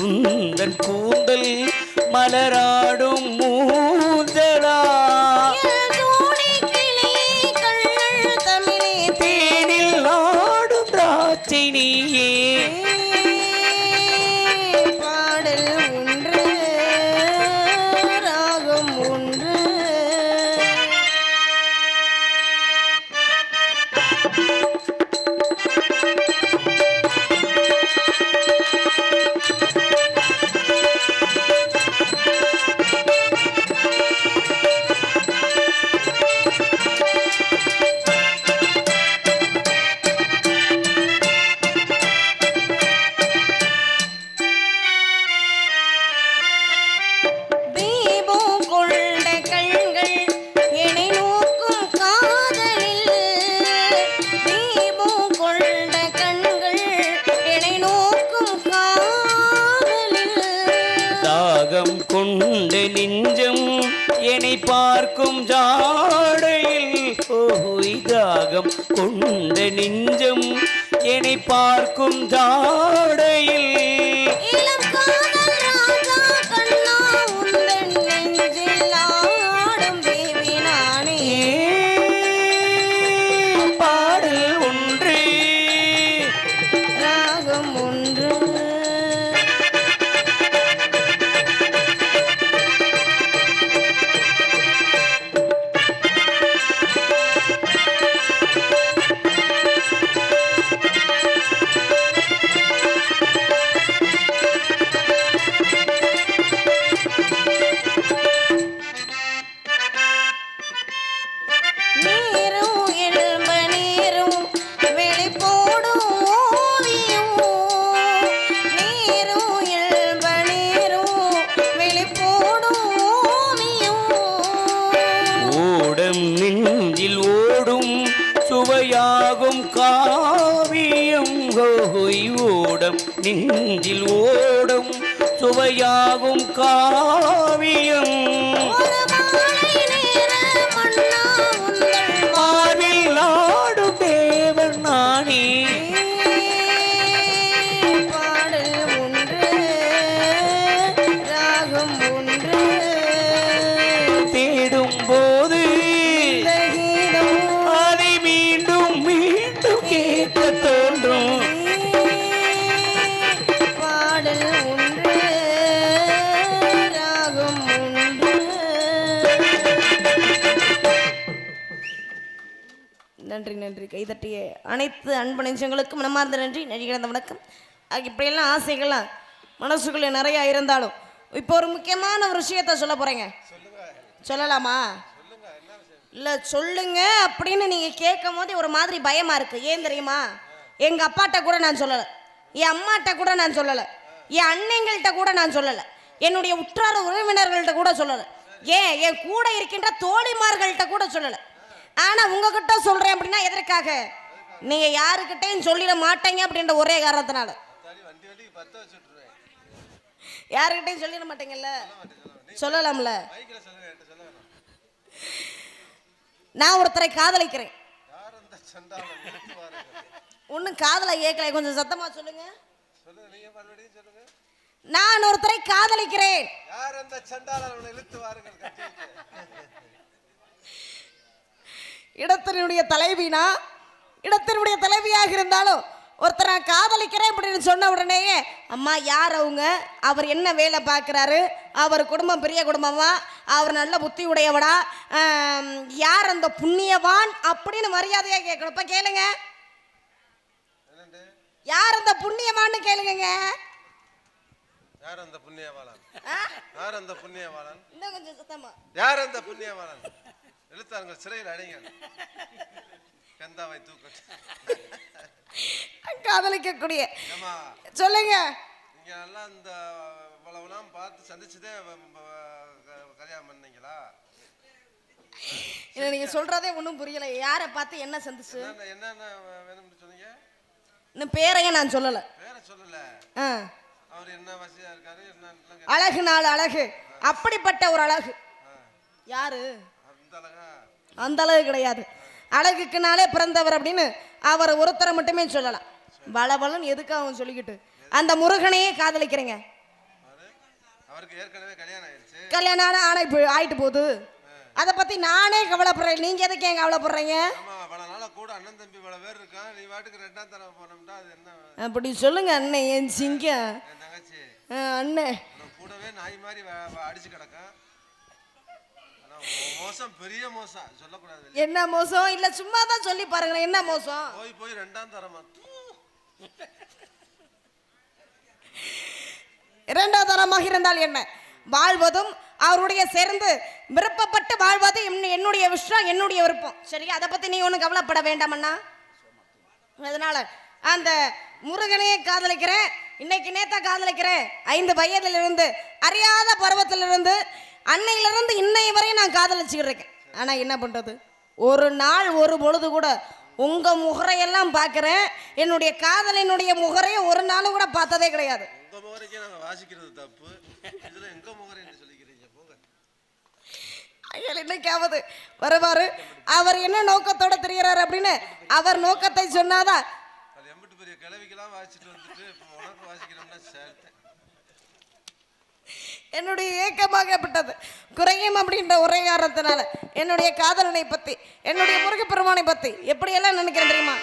குந்தன் கூந்தல் மலராடும் மூ தாகம் கொண்ட நெஞ்சம் என்னை பார்க்கும் ஜாடையில். ஓய் தாகம் கொண்ட நெஞ்சம் என்னை பார்க்கும் ஜாடையில். நெஞ்சில் ஓடும் சுவையாகும் கா நன்றி நன்றி. கைதட்டிய அனைத்து அன்பு நெஞ்சங்களுக்கும் மனமார்ந்த நன்றி. நன்றி கிடந்த வணக்கம். இப்படியெல்லாம் ஆசைகள்லாம் மனசுக்குள்ளே நிறையா இருந்தாலும் இப்போ ஒரு முக்கியமான ஒரு விஷயத்த சொல்ல போகிறேங்க சொல்லலாமா? இல்லை சொல்லுங்க அப்படின்னு நீங்கள் கேட்கும் போது ஒரு மாதிரி பயமாக இருக்குது ஏன் தெரியுமா? எங்கள் அப்பாட்ட கூட நான் சொல்லலை. என் அம்மாட்ட கூட நான் சொல்லலை. என் அண்ணங்கள்கிட்ட கூட நான் சொல்லலை. என்னுடைய உற்றார உறவினர்கள்ட்ட கூட சொல்லலை. ஏன்? என் கூட இருக்கின்ற தோழிமார்கள்ட்ட கூட சொல்லலை. ஆனா உங்ககிட்ட சொல்றேன் அப்படின்னா எதற்காக? நீங்க யாருக்கிட்டையும் சொல்லிட மாட்டீங்க அப்படின்ற ஒரே காரணத்தினால. யாருக்கிட்டையும் சொல்லிட மாட்டீங்கல்ல? சொல்லலாம்ல? நான் ஒருத்தரை காதலிக்கிறேன். ஒன்றும் காதலை ஏக்கல. கொஞ்சம் சத்தமா சொல்லுங்க. நான் ஒருத்தரை காதலிக்கிறேன். இடத்தினுடைய தலைவினா இடத்தினுடைய தலைவியாக இருந்தாலும் ஒருத்தர் நான் காதலிக்கிறேன் அப்படின்னு சொன்ன உடனேயே அம்மா யார் அவங்க? அவர் என்ன வேலை பார்க்குறாரு? அவர் குடும்பம் பெரிய குடும்பமா? அவர் நல்ல புத்தி உடையவடா யார் அந்த புண்ணியவான்? அப்படின்னு மரியாதையாக கேட்கணும். இப்போ கேளுங்க. யார் அந்த புண்ணியவான்னு கேளுங்க யார் அந்த புண்ணியவாளன்? யார் அந்த புண்ணியவாளன்? இன்னும் கொஞ்சம் சத்தமா. யார் அந்த புண்ணியவாளன்? இழுத்தார்கள் சிறையில் அடைங்க. கந்தாவை தூக்கட்டு காதலிக்கக்கூடிய. சொல்லுங்க. நீங்க எல்லாம் இந்த இவ்வளவுலாம் பார்த்து சந்திச்சுதே கல்யாணம் பண்ணீங்களா இல்லை நீங்கள் சொல்கிறதே ஒன்றும் புரியலை. யாரை பார்த்து என்ன சந்திச்சு? என்னென்ன என்னென்ன வேணும்னு சொன்னீங்க? இன்னும் பேரையே நான் சொல்லலை. பேரை சொல்லல. ஆ. அழகு நாள் அழகு. அப்படிப்பட்ட ஒரு அழகு. யாரு? அந்த அழகா? கிடையாது. அழகுக்குனாலே பிறந்தவர் அப்படின்னு அவர் ஒருத்தரை மட்டுமே சொல்லலாம். வளவளன்னு எதுக்கு அவன் சொல்லிக்கிட்டு? அந்த முருகனையே காதலிக்கிறேங்க. கல்யாணம் ஆன இப்போ ஆயிட்டு போகுது. அதை பத்தி நானே கவலைப்படுறேன். நீங்க எதுக்கு ஏன் கவலைப்படுறீங்க? கூட அண்ணன் தம்பி இவ்வளவு பேர் இருக்கான் நீ வாட்டுக்கு ரெண்டாம் தரம் போனோம்னா அது என்ன? அப்படி சொல்லுங்க அண்ணன் என் சிங்கம் என் தங்கச்சி. அண்ணன் கூடவே நாய் மாதிரி அடிச்சு கிடக்கான். ஆனா மோ- மோசம் பெரிய மோசம். சொல்லக்கூடாது. என்ன மோசம்? இல்ல சும்மா தான் சொல்லி பாருங்களேன் என்ன மோசம்? போய் போய் ரெண்டாம் தரமா? தூ. இரண்டாவது தரமாக இருந்தால் என்ன? வாழ்வதும் அவருடைய சேர்ந்து விருப்பப்பட்டு வாழ்வது என்னுடைய விஷயம் என்னுடைய விருப்பம். சரியா? அதை பத்தி நீ ஒன்றும் கவலைப்பட வேண்டாமண்ணா அதனால அந்த முருகனையே காதலிக்கிறேன். இன்னைக்கு நேத்தா காதலிக்கிறேன். ஐந்து வயதிலிருந்து அறியாத பருவத்திலிருந்து அன்னையிலிருந்து இன்னை வரையும் நான் காதலிச்சுக்கிட்டு இருக்கேன். ஆனா என்ன பண்றது? ஒரு நாள் ஒரு பொழுது கூட உங்க முகரையெல்லாம் பார்க்குறேன். என்னுடைய காதலினுடைய முகரையை ஒரு நாளும் கூட பார்த்ததே கிடையாது. இன்னைக்காவது வருவாரு? அவர் என்ன நோக்கத்தோட தெரிகிறார் அப்படின்னு அவர் நோக்கத்தை சொன்னாதான் என்னுடைய ஏக்கமாகப்பட்டது. குறையும் அப்படின்ற ஒரே காரணத்தினால என்னுடைய காதலனை பத்தி என்னுடைய முருகப்பெருமானை பத்தி எப்படியெல்லாம் நினைக்கிறேன் தெரியுமா?